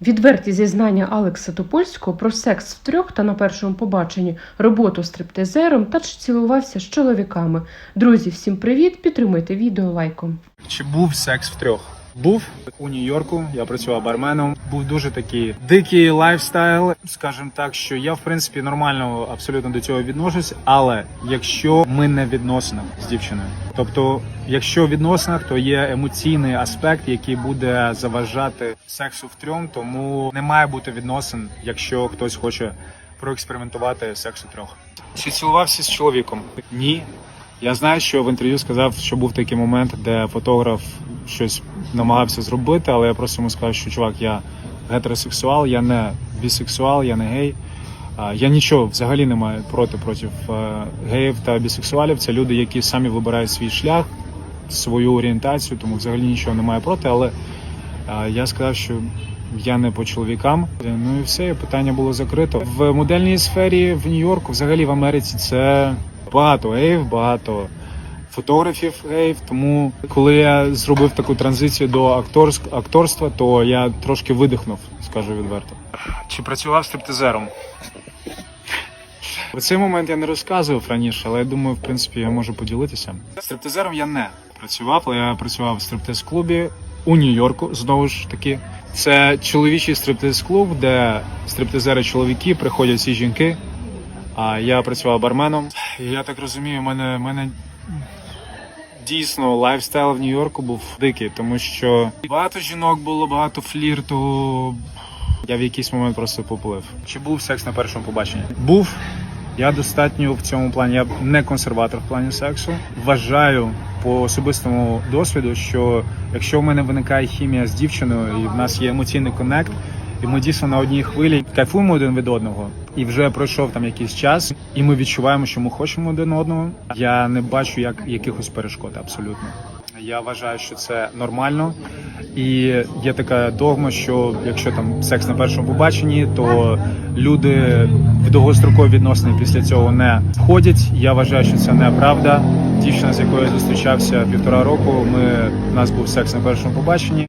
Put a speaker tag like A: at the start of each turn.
A: Відверті зізнання Алекса Топольського про секс втрьох та на першому побаченні, роботу стриптизером та цілувався з чоловіками. Друзі, всім привіт! Підтримуйте відео лайком.
B: Чи був секс втрьох? Був у Нью-Йорку. Я працював барменом. Був дуже такий дикий лайфстайл. скажімо так, що я в принципі нормально абсолютно до цього відношусь. Але якщо ми не в відносинах з дівчиною, тобто, якщо в відносинах, то є емоційний аспект, який буде заважати сексу втрьом, тому не має бути відносин, якщо хтось хоче проекспериментувати секс у трьох. Чи цілувався з чоловіком? Ні. Я знаю, що в інтерв'ю сказав, що був такий момент, де фотограф щось намагався зробити, але я просто йому сказав, що чувак, я гетеросексуал, я не бісексуал, я не гей. Я нічого взагалі не маю проти проти е, геїв та бісексуалів. Це люди, які самі вибирають свій шлях, свою орієнтацію, тому взагалі нічого не маю проти. Але я сказав, що я не по чоловікам. Ну і все, питання було закрито. В модельній сфері в Нью-Йорку, взагалі в Америці, це багато геїв, багато фотографів геїв. Тому коли я зробив таку транзицію до акторськ, акторства, то я трошки видихнув, скажу відверто. Чи працював стриптизером? Про цей момент я не розказував раніше, але я думаю, в принципі, я можу поділитися. Стриптизером я не працював, але я працював в стриптиз-клубі у Нью-Йорку. Знову ж таки, це чоловічий стриптиз-клуб, де стриптизери чоловіки приходять всі жінки. А я працював барменом. І я так розумію, мене, мене дійсно лайфстайл в Нью-Йорку був дикий, тому що багато жінок було, багато флірту. Я в якийсь момент просто поплив. Чи був секс на першому побаченні? Був. Я достатньо в цьому плані. Я не консерватор в плані сексу. Вважаю по особистому досвіду, що якщо в мене виникає хімія з дівчиною, і в нас є емоційний коннект, і ми дійсно на одній хвилі кайфуємо один від одного, і вже пройшов там якийсь час, і ми відчуваємо, що ми хочемо один одного. Я не бачу як якихось перешкод абсолютно. Я вважаю, що це нормально, і є така догма, що якщо там секс на першому побаченні, то люди в довгострокові відносини після цього не входять. Я вважаю, що це неправда. Дівчина, з якою я зустрічався півтора року, ми у нас був секс на першому побаченні.